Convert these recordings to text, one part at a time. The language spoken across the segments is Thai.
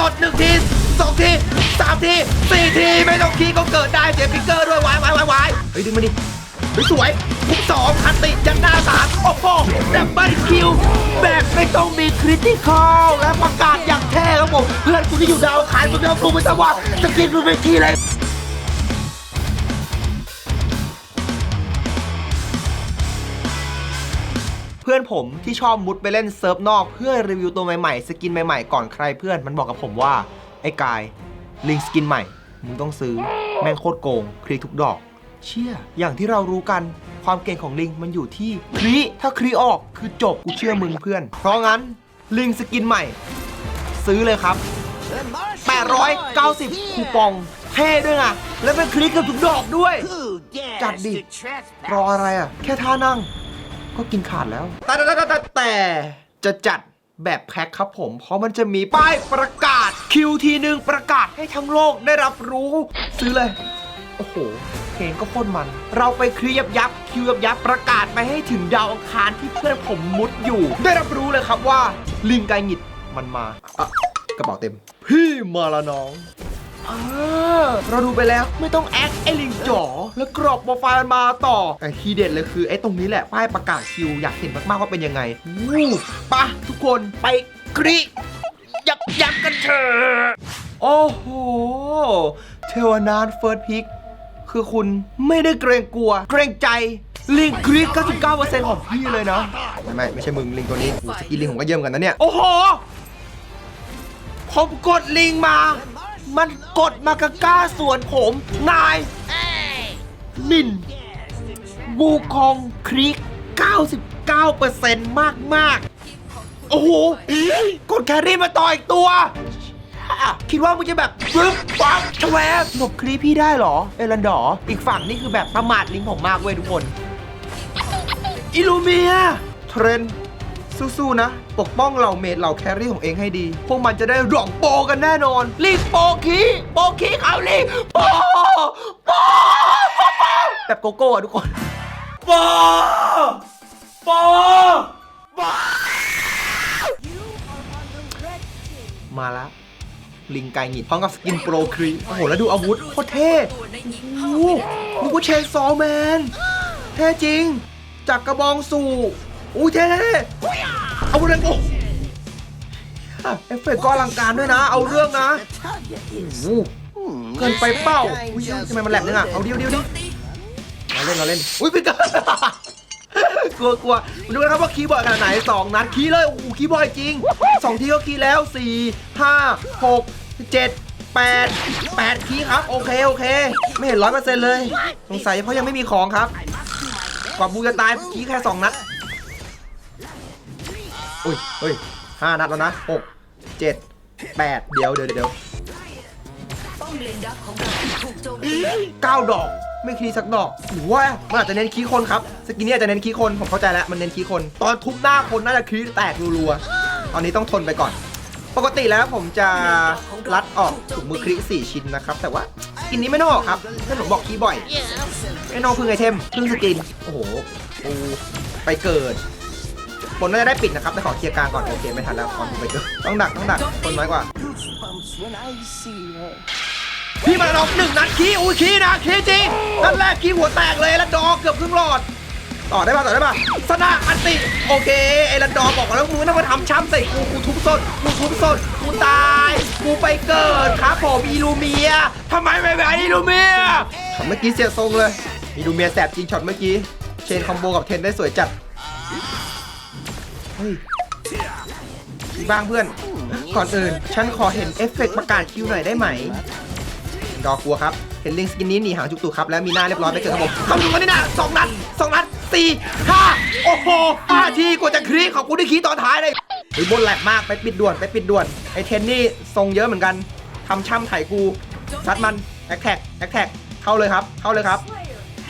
สดหนึ่งทีสองทีสามทีสี่ทีไม่ต้องคีก็เกิดได้เสียฟิกเกอร์ด้วยวายวายวายวายเฮ้ยดึงมาดิเฮ้ยสวยทุกสองคันติยันหน้าสามโอ้โหดับเบิลคิวแบบไม่ต้องมีคริติคอลและประกาศอย่างแท้ครับผมเพื่อนคุณที่อยู่ดาวขายมึงเอาครูไปสว่าจะกินมึงไปทีเลย พื่อนผมที่ชอบมุดไปเล่นเซิร์ฟนอกเพื่อรีวิวตัวใหม่ๆ สกินใหม่ๆ ก่อนใครเพื่อนมันบอกกับผมว่า ไอ้กายลิงสกินใหม่ มึงต้องซื้อ แม่งโคตรโกง คลิกทุกดอก เชี่ย อย่างที่เรารู้กันความเก่งของลิงมันอยู่ที่คลีถ้าคลีออกคือจบกูเชื่อมึงเพื่อน เพราะงั้นลิงสกินใหม่ ซื้อเลยครับ 890 คูปองเท่ด้วยนะแล้วเป็นคลิกกับทุกดอกด้วย จัดดิ รออะไรอะ แค่ท่านั่ง ก็กินขาดแล้วแต่แต่แต่แต่จะจัดแบบแพ็คครับผม เพราะมันจะมีป้ายประกาศคิวทีหนึ่งประกาศให้ทั้งโลกได้รับรู้ ซื้อเลย โอ้โหเพลงก็โคตรมัน เราไปคลียับยับคิวยับยับประกาศไปให้ถึงดาวอังคารที่เพื่อนผมมุดอยู่ ได้รับรู้เลยครับว่า ลิงไกหงิดมันมาอะกระเป๋าเต็ม พี่มาละน้อง ออเราดูไปแล้วไม่ต้องแอคไอ้ลิงจ๋อแล้วกรอบโปรไฟล์มาต่อแต่ทีเด็ดเลยคือไอ้ตรงนี้แหละป้ายประกาศคิวอยากเห็นมากๆว่าเป็นยังไงวู้ปะทุกคนไปกรียับยับกันเถอะโอ้โหเทวนานเฟิร์สพิกคือคุณไม่ได้เกรงกลัว เกรงใจลิงกรีด99%ของพี่เลยนะ ไม่ไม่ไม่ใช่มึงลิงตัวนี้โอ้โหสกินลิงผมก็เยี่ยมกันนะเนี่ย โอ้โหผมกดลิงมา มันกดมากะก้าส่วนผม นาย มิน บูคองครีก99%มากมากๆ โอ้โหกดแครี่มาต่ออีกตัวคิดว่ามึงจะแบบปึ๊บปั๊บชแวบหลบครีพี่ได้เหรอ เอรันดอร์อีกฝั่งนี่คือแบบประมาทลิงผมมากเว้ยทุกคน อิลูเมีย เทรน สู้ๆนะ ปกป้องเหล่าเมดเหล่าแครี่ของเองให้ดี พวกมันจะได้ร่องโปกันแน่นอน รีบโปคีโปคีเขารีบโปโปแบบโกโก้อะทุกคนโปโปโปมาแล้วลิงไก่หงิดพร้อมกับสกินโปรครีโอ้โห แล้วดูอาวุธโคตรเท่โอ้โหนึกว่าเชนซอลแมน เท่จริง จากกระบองสู่ อุ้ยเท่เอาบุญเลยโอ้เอฟเฟกต์ก็อลังการด้วยนะ เอาเรื่องนะเกินไปเป้าอุ้ยทำไมมันแหลกนึงอะ เอาเดียวเดียวดิเราเล่นเราเล่น อุ้ยพี่กันกลัวกลัวมาดูนะครับว่าคีย์บอร์ดขนาดไหนสองนัดคีย์เลยโอ้โหคีย์บอร์ดจริงสองทีก็คีย์แล้วสี่ห้าหกเจ็ดแปดแปดคีย์ครับ โอเคโอเค ไม่เห็นร้อยเปอร์เซ็นต์เลย สงสัยเพราะยังไม่มีของครับกว่าบูจะตายคีย์แค่สองนัด อุ้ยเฮ้ยห้านัดแล้วนะหกเจ็ดแปดเดี๋ยวเดี๋ยวเดี๋ยวป้อมเลนดักของเราถูกโจมตีเก้าดอก ไม่คีสักดอกหรือว่ามันอาจจะเน้นคีคนครับสกินนี้อาจจะเน้นคีคนผมเข้าใจแล้วมันเน้นคีคน ตอนทุบหน้าคนน่าจะคีแตกรัวๆตอนนี้ต้องทนไปก่อน ปกติแล้วผมจะรัดออกถุงมือคลิสี่ชิ้นนะครับ แต่ว่าสกินนี้ไม่ต้องออกครับเพื่อนผมบอกคีบ่อยไม่ต้องพึ่งไอเทมพึ่งสกินโอ้โหไปเกิด คนน่าจะได้ปิดนะครับแต่ขอเคลียร์กลางก่อนโอเคไม่ทันแล้วคอนไปเกิดต้องดักต้องดักคนน้อยกว่าพี่มาลองหนึ่งนัดขี้อุ้ยขี้นะขี้จริงนัดแรกขี้หัวแตกเลยแล้วดอเกือบครึ่งหลอดต่อได้ป่ะต่อได้ป่ะสนาอันติโอเคไอ้ลันดอบอกแล้วมึงไม่ต้องมาทำช้ำใส่กูกูทุบสดกูทุบสดกูตายกูไปเกิดครับผมอีลูเมียทำไมไม่แบบอีลูเมียเมื่อกี้เสียทรงเลยอีลูเมียแสบจริงช็อตเมื่อกี้เชนคอมโบกับเทนได้สวยจัด เฮ้ยบ้างเพื่อน ก่อนอื่น ฉันขอเห็นเอฟเฟกต์ประกาศคิวหน่อยได้ไหม ดอกกลัวครับ เห็นลิงสกินนี้หนีหางจุกตูครับ แล้วมีหน้าเรียบร้อยไปเกิดครับผมคำนวณนี่นะสองนัดสองนัดสี่ห้าโอ้โหห้าทีกว่าจะคลีขอบคุณที่คีตอนท้ายเลยเฮ้ยบนแหลกมากไปปิดด่วนไปปิดด่วน ไอเทนนี่ทรงเยอะเหมือนกันทำช่ำไถกูซัดมันแอคแท็กแอคแท็กเข้าเลยครับ เข้าเลยครับ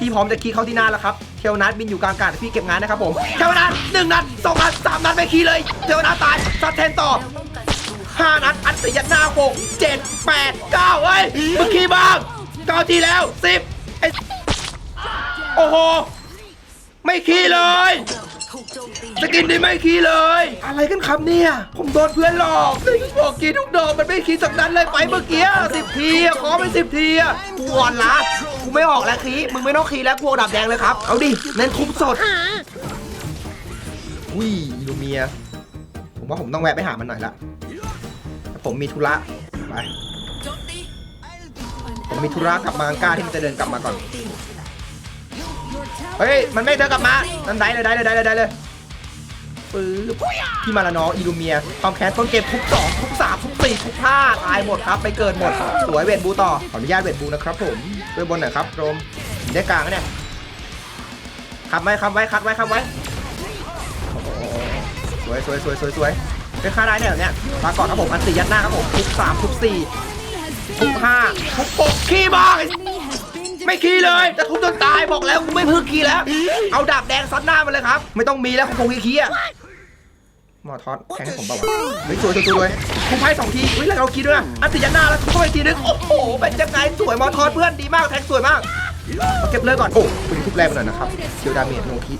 พี่พร้อมจะคีเข้าที่หน้าแล้วครับเทวนัทบินอยู่กลางอากาศพี่เก็บงานนะครับผมเทวนัทหนึ่งนัดสองนัดสามนัดไปคีเลยเทวนัทตายซัดเทนต่อห้านัดอัดติยัดหน้าหกเจ็ดแปดเก้าเฮ้ยเมื่อกี้บ้างเก้าทีแล้วสิบไอโอ้โหไม่ขี้เลยสกินนี่ไม่คีเลย อะไรกันครับเนี่ย ผมโดนเพื่อนหลอกซึ่งบอกกีทุกดอกมันไม่คีสักนั้นเลยไปเมื่อกี้สิบทีขอไปสิบทีอะกูอ่อนละ กูไม่ออกแล้วคีมึงไม่ต้องคีแล้วกูเอาดับแดงเลยครับ เอาดิ เน้นคุ้มสด อุ้ยลูเมีย ผมว่าผมต้องแวะไปหามันหน่อยละผมมีธุระ ไป ผมมีธุระกลับมาอังกาที่มันจะเดินกลับมาก่อน เฮ้ย มันไม่เดินกลับมา นั่นได้เลยได้เลยได้เลยได้เลย ปื๊บพี่มาละน้องอิลูเมียความแค้นต้นเกมทุกสองทุกสามทุกสี่ทุกห้าตายหมดครับ ไปเกิดหมด สวยเวทบูต่อ ขออนุญาตเวทบูนะครับผมช่วยบนหน่อยครับโรมได้กลางเนี่ยคับไว้คับไว้คัดไว้คับไว้สวยสวยสวยสวยสวยเป็นค่าได้เนี่ยเนี้ยมาก่อนครับผมอันสี่ยัดหน้าครับผมทุกสามทุกสี่ทุกห้าทุกหกขี้บ้าไม่ขี้เลยจะทุบจนตายบอกแล้วกูไม่พึ่งขี้แล้ว เอาดาบแดงซัดหน้ามันเลยครับ ไม่ต้องมีแล้วคงคงขี้ๆอะ หมอทอดแทงให้ผมเปล่าวะเฮ้ยสวยสวยสวยเลยคุ้มไพ่สองทีเฮ้ยแล้วเราคิดด้วยนะอันสี่ยัดหน้าแล้วทุบเข้าไปอีกทีนึงโอ้โหเป็นยังไงสวยหมอทอดเพื่อนดีมากแทงสวยมากมาเก็บเลยก่อนโอ้คุณทุบแรงไปหน่อยนะครับเชียวดาเมจโนคิ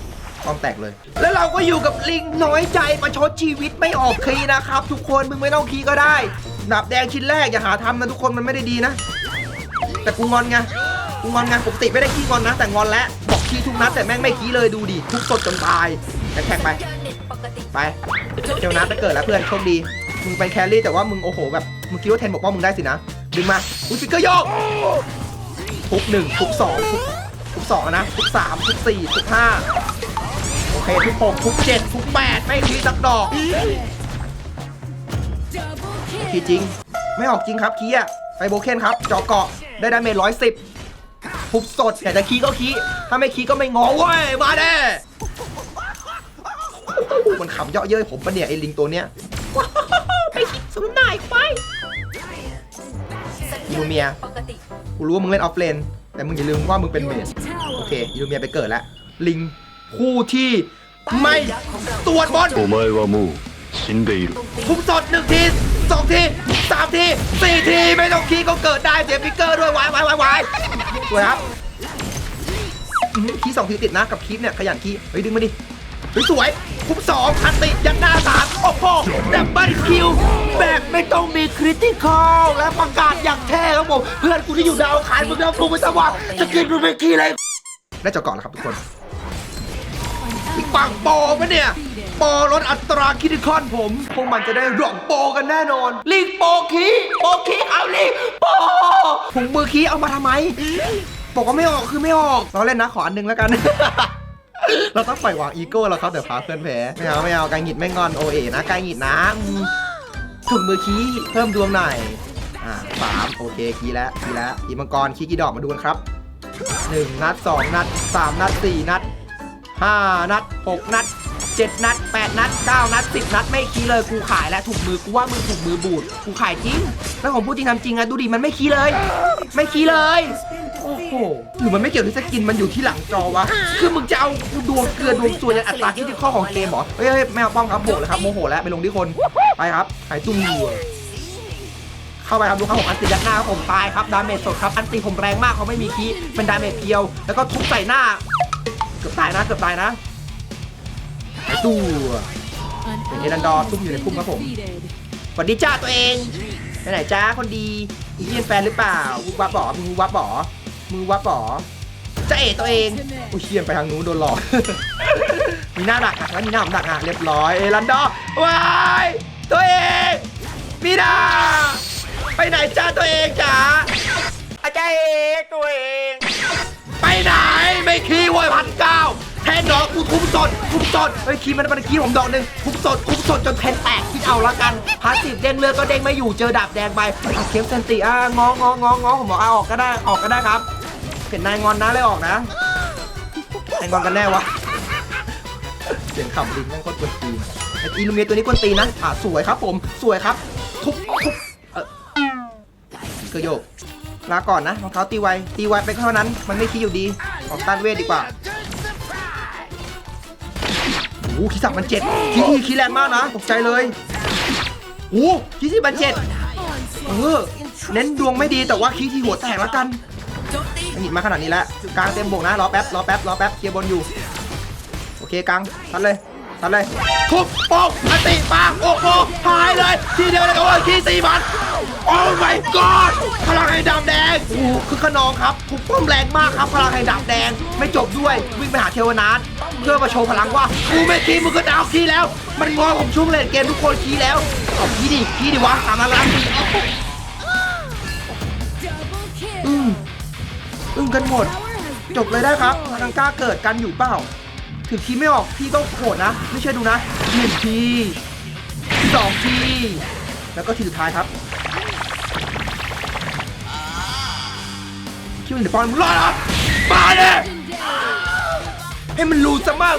ป้อมแตกเลย แล้วเราก็อยู่กับลิงน้อยใจมาชดชีวิตไม่ออกคีย์นะครับ ทุกคนมึงไม่ต้องคีย์ก็ได้ดาบแดงชิ้นแรกอย่าหาทำนะทุกคนมันไม่ได้ดีนะ แต่กูงอนไงกูงอนไงปกติไม่ได้ขี้งอนนะ แต่งอนแล้วบอกขี้ทุกนัดแต่แม่งไม่ขี้เลยดูดิทุกสดจนตายแข่งๆไปยาเน็ต ปกติไปเจ้านัดไปเกิดแล้วเพื่อนโชคดี มึงเป็นแครี่แต่ว่ามึงโอ้โหแบบมึงคิดว่าเทนบอกว่ามึงได้สินะ ดึงมาอุ้ยฟิกเกอร์โยกทุกหนึ่งทุกสองทุกสองนะทุกสามทุกสี่ทุกห้าโอเคทุกหกทุกเจ็ดทุกแปดไม่ทีสักดอกทีจริง ไม่ออกจริงครับคีอะไปโบเคนครับจาะเกาะได้ดาเมจร้อยสิบทุบสดอยากจะคีก็คีถ้าไม่คีก็ไม่งอเว้ยมาแน่ มันขับเยาะเย้ยผมปะเนี่ยไอ้ลิงตัวเนี้ยไปคิดสมนายไปยูเมียกูรู้ว่ามึงเล่นออฟเลน แต่มึงอย่าลืมว่ามึงเป็นเมสโอเคยูเมียไปเกิดละลิงคู่ที่ไม่ตรวจบอลโอ้ไม่ว่ามูชินเดยผมสดหนึ่งทีสองทีสามทีสี่ทีไม่ต้องคีก็เกิดได้เจ็บพิกเกอร์ด้วยวายวายวายวาสวยครับคีสองทีติดนะกับคีเนี่ยขยันคีเฮ้ยดึงมาดิ สวยทุบสองอันติยันหน้าสามโอ้โหดับเบิลคิวแบบไม่ต้องมีคริติคอลและประกาศอย่างแท้ครับผมเพื่อนกูที่อยู่ดาวอังคารมึงเอากูไปสว่างจะกินมึงไปคีย์เลยได้เจาะก่อนแล้วครับทุกคนอีกฝั่งโปรปะเนี่ยโปรลดอัตราคิดคอนผม พวกมันจะได้ร่องโปรกันแน่นอน ลิงโปรคีโปรคีเอาลิงโปรถุงมือคีเอามาทำไมบอกว่าไม่ออกคือไม่ออกเราเล่นนะขออันหนึงแล้วกัน เราต้องปล่อยวางอีโก้เราครับเดี๋ยวพาเพื่อนแพ้ไม่เอาไม่เอาการหงิดไม่งอนโอเอนะการหงิดนะถุงมือคี้เพิ่มดวงหน่อยอ่าสามโอเคคี้แล้วคีแล้วคีมังกรคี้กี่ดอกมาดูกันครับหนึ่งนัดสองนัดสามนัดสี่นัดห้านัดหกนัดเจ็ดนัดแปดนัดเก้านัดสิบนัดไม่คี้เลยกูขายแล้วถูกมือกูว่ามึงถูกมือบูดกูขายจริงแล้วผมพูดจริงทำจริงอะดูดิมันไม่คี้เลย ไม่คี้เลย อ้โหหรือมันไม่เกี่ยวที่สกินมันอยู่ที่หลังจอวะ คือมึงจะเอาดวงเกลือดวงซวยยันอัตราที่ที่ข้อของเกมเหรอ เฮ้ยเฮ้ยไม่เอาป้องครับโบกเลยครับโมโหแล้วไปลงที่คน ไปครับหายตุ้มอยู่เข้าไปครับดูครับผมอันติยัดหน้าครับผมตายครับดาเมจสดครับอันติผมแรงมากเขาไม่มีคีย์เป็นดาเมจเพียว แล้วก็ทุบใส่หน้า เกือบตายนะเกือบตายนะตู้เป็นเอรันดอร์ซุ่มอยู่ในพุ่มครับผมสวัสดีจ้าตัวเองไปไหนจ้าคนดีอีเลียนแฟนหรือเปล่ามึงวับบ่อมึงวับบ่อ มึงวับบ่อจะเอ๋ตัวเองอุ้ยเชียนไปทางนู้นโดนหลอก มีหน้าดักอะแล้วมีหน้าผมดักอะเรียบร้อยเอรันดอร์ว้ายตัวเองมีหน้าไปไหนจ้าตัวเองจ๋าอาจารย์เอกตัวเอง ไปไหนไม่คีย์เว้ยพันเก้าแทนดอกกูทุบสดทุบสดเฮ้ยคีย์มันมันคีย์ผมดอกหนึ่งทุบสดทุบสดจนแทนแตกคิดเอาละกันพาสซีฟเด้งเลือดก็เด้งไม่อยู่เจอดาบแดงไปอะเข็มเซนติอะงองององอผมบอกเอาออกก็ได้ออกก็ได้ครับ เห็นนายงอนนะเลยออกนะนายงอนกันแน่วะ เสียงขำลิงแม่งโคตรกวนตีนไอ้อีลูเมียตัวนี้กวนตีนนะ อะสวยครับผม สวยครับ ทุบทุบเออเกระโยกลาก่อนนะรองเท้าตีไว ตีไวไปเท่านั้น มันไม่คิดอยู่ดี ออกต้านเวทดีกว่าโอ้โหคีสับมันเจ็ดคีทีคีแรงมากนะ ตกใจเลยโอ้โหคีที่มันเจ็ดเออ เน้นดวงไม่ดีแต่ว่าคีทีหัวแตกแล้วกันโจมตี หยิบมาขนาดนี้แล้วกลางเต็มบกนะรอแป๊บรอแป๊บรอแป๊บเคลียร์บนอยู่ โอเคกลางทัดเลยทำเลยทุบโป๊กอติปางโอ้โหหายเลย ทีเดียวเลยโอ้ยทีสี่พันโอ้ my god พลังแห่งดาบแดงโอ้คือขนองครับทุบป้อมแรงมากครับ พลังแห่งดาบแดง ไม่จบด้วยวิ่งไปหาเทวนาทเพื่อมาโชว์พลังว่ากูไม่คีมึงก็ดาวคีแล้ว มันงอผมช่วงเลนเกมทุกคนคีแล้วเอาคีดิคีดิวะตามนั้นละอืม อึ้งกันหมด จบเลยได้ครับพลังกล้าเกิดกันอยู่เปล่า ถือคีไม่ออกพี่ต้องโหดนะ ไม่เชื่อดูนะหนึ่งทีสองที แล้วก็ทีสุดท้ายครับคิดว่าเดี๋ยวปอนมึงรอดหรอมาเลยให้มันรู้ซะมั่ง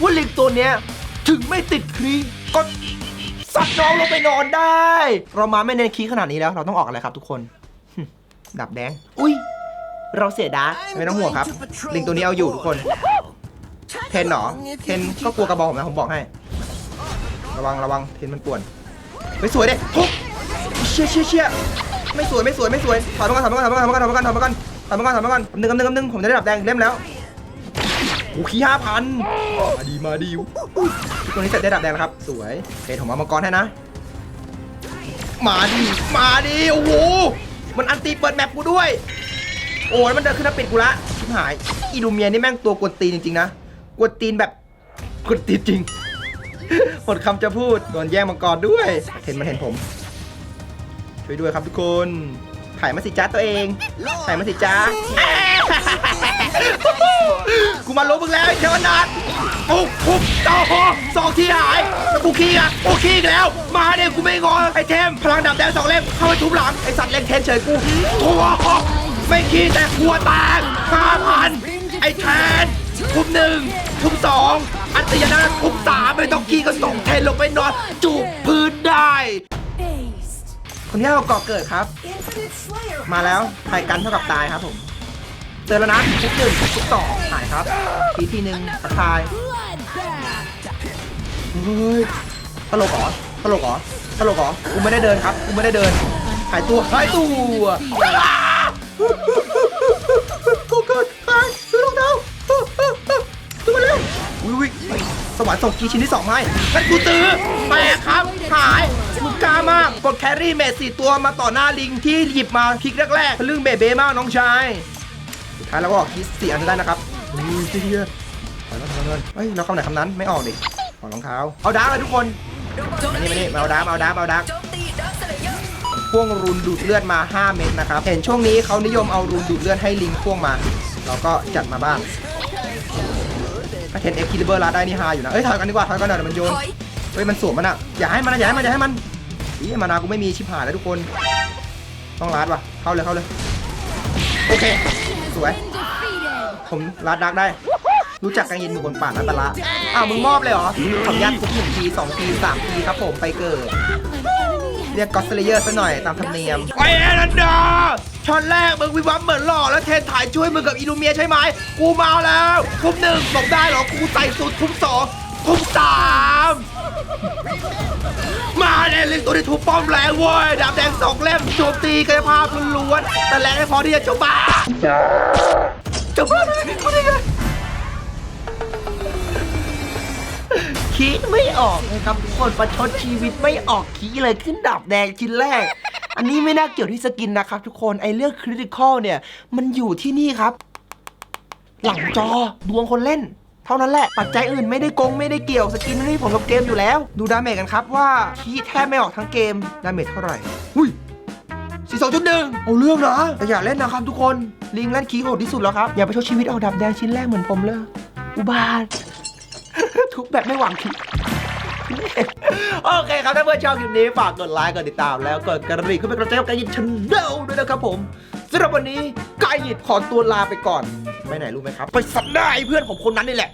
ว่าลิงตัวเนี้ยถึงไม่ติดครีก็สัตว์น้องลงไปนอนได้ เรามาไม่เน้นคีขนาดนี้แล้ว เราต้องออกอะไรครับทุกคนดับแดง อุ้ย เราเสียดาไม่ต้องห่วงครับ ลิงตัวนี้เอาอยู่ทุกคน เทนเหรอ เทนก็กลัวกระบอกผมนะผมบอกให้ ระวังระวังเทนมันป่วนไม่สวยเด็ทุบเชี่ยเชี่ยเชี่ยไม่สวยไม่สวยไม่สวยถอดมาก่อนถอดมากันถอดมากันถอดมากันถอดมากันถอดมากันถอดมากันหนึ่งกับหนึ่งกับหนึ่งผมจะได้ดับแดงเล่มแล้วโอ้ขี้ห้าพันมาดีมาดีตัวนี้เสร็จได้ดับแดงแล้วครับ สวยเทนผมเอามังกรให้นะ มาดีมาดีโอ้โหมันอันตีเปิดแมปกูด้วย โอ้ยมันเดินขึ้นมาปิดกูละชิบหายอีลูเมียนี่แม่งตัวกวนตีนจริงๆนะกวนตีนแบบกวนตีนจริงหมดคำจะพูดโดนแย่งมังกรด้วย เห็นมันเห็นผม ช่วยด้วยครับทุกคนถ่ายมาสิจ้าตัวเองถ่ายมาสิจ้ากูมาล้มมึงแล้วเทวนาถปุ๊บปุ๊บโอ้โหสองที่หายกูขี้อะกูขี้อีกแล้ว มาเดี๋ยวกูไม่งอไอ้เทมพลังดับแดงสองเล่มเข้าไปทุบหลังไอสัตว์เล่นเทนเฉยกูโอ้โห ไม่ขี้แต่หัวแตกห้าพันไอ้แทนทุบหนึ่งทุบสองอัตยนาถทุบสามไม่ต้องขี้ก็ส่งเทนลงไปนอนจูบพื้นได้คนที่เอากาะเกิดครับ มาแล้วไทยกันเท่ากับตายครับผมเจอแล้วนะทุกหนึ่งทุกสองหายครับ ทีทีหนึ่งตะทายเฮ้ยตลกเหรอตลกเหรอตลกเหรอกูไม่ได้เดินครับกูไม่ได้เดินหายตัวหายตัว กูเกิดหายซื้อรองเท้าซื้อมาเร็วอุ้ยอุ้ยสวรรค์ส่งกีชิ้นที่สองให้งั้นกูซื้อแปลกครับ หายมึงกล้ามาก กดแครี่เมจสี่ตัวมาต่อหน้าลิงที่หยิบมาคลิกแรกๆทะลึ่งเบเบ้มากน้องชายสุดท้ายเราก็ออกคิสสี่อันได้นะครับอุ้ยเฮียถอยมาถอยมาถอยมาเฮ้ยเราคำไหนคำนั้นไม่ออกดิขอรองเท้า เอาดาร์กเลยทุกคน มานี่มานี่มาเอาดาร์กมาเอาดาร์กมาเอาดาร์ก พ่วงรูนดูดเลือดมา 5 เม็ดนะครับ เห็นช่วงนี้เขานิยมเอารูนดูดเลือดให้ลิงพ่วงมา เราก็จัดมาบ้างถ้าเทนเอ็กคิลเบอร์ลาได้นี่ฮาอยู่นะ เอ้ยถอยกันดีกว่าถอยกันหน่อยเดี๋ยวมันโยน เฮ้ยมันสวมมันอะอย่าให้มันนะอย่าให้มันอย่าให้มันอีมานากูไม่มีชิบหายแล้วทุกคน ต้องรัดว่ะ เข้าเลยเข้าเลย โอเค สวย ผมรัดดักได้ รู้จักกันยินมือบนป่านันตละอ้าวมึงมอบเลยเหรอขออนุญาตทุกหนึ่งทีสองทีสามทีครับผมไปเกิด เรียกก็อสเลเยอร์ซะหน่อยตามธรรมเนียมไอ้แอนนดาช็อตแรกมึงวิวับเหมือนหล่อแล้วเทนถ่ายช่วยมึงกับอีลูเมียใช่ไหมกูมาแล้วทุบหนึ่งบอกได้เหรอกูใส่สุดทุบสองทุบสามมาเนี่ยลิงตัวนี้ทุบป้อมแรงเว้ยดาบแดงสองเล่มโจมตีกายภาพล้วนแต่แรงไม่พอที่จะจบบ้าจบบ้าเลยเขาได้ไง คิดไม่ออกนะครับทุกคนประชดชีวิตไม่ออกคีเลยขึ้นดับแดงชิ้นแรก อันนี้ไม่น่าเกี่ยวที่สกินนะครับทุกคนไอเรื่องคริติคอลเนี่ย มันอยู่ที่นี่ครับ หลังจอดวงคนเล่น เท่านั้นแหละ ปัจจัยอื่นไม่ได้กงไม่ได้เกี่ยวสกินไม่ได้ผลกับเกมอยู่แล้ว ดูดาเมจกันครับว่าคีแทบไม่ออกทั้งเกมดาเมจเท่าไหร่หุ้ยสี่สองจุดหนึ่งเอาเรื่องนะแต่อย่าเล่นนะครับทุกคนลิงเล่นคีโหดที่สุดแล้วครับอย่าไปชดชีวิตเอาดับแดงชิ้นแรกเหมือนผมเลยอุบาท ทุกแบบไม่หวังคิดโอเคครับ ถ้าเพื่อนชอบคลิปนี้ฝากกดไลค์ กดติดตาม แล้วกดกระดิ่งเพื่อเป็นกระเจ้าไกยินชันเดลด้วยนะครับผมสำหรับวันนี้ไกยินขอตัวลาไปก่อน ไปไหนรู้ไหมครับ ไปสัตว์หน้าได้เพื่อนของคนนั้นนี่แหละ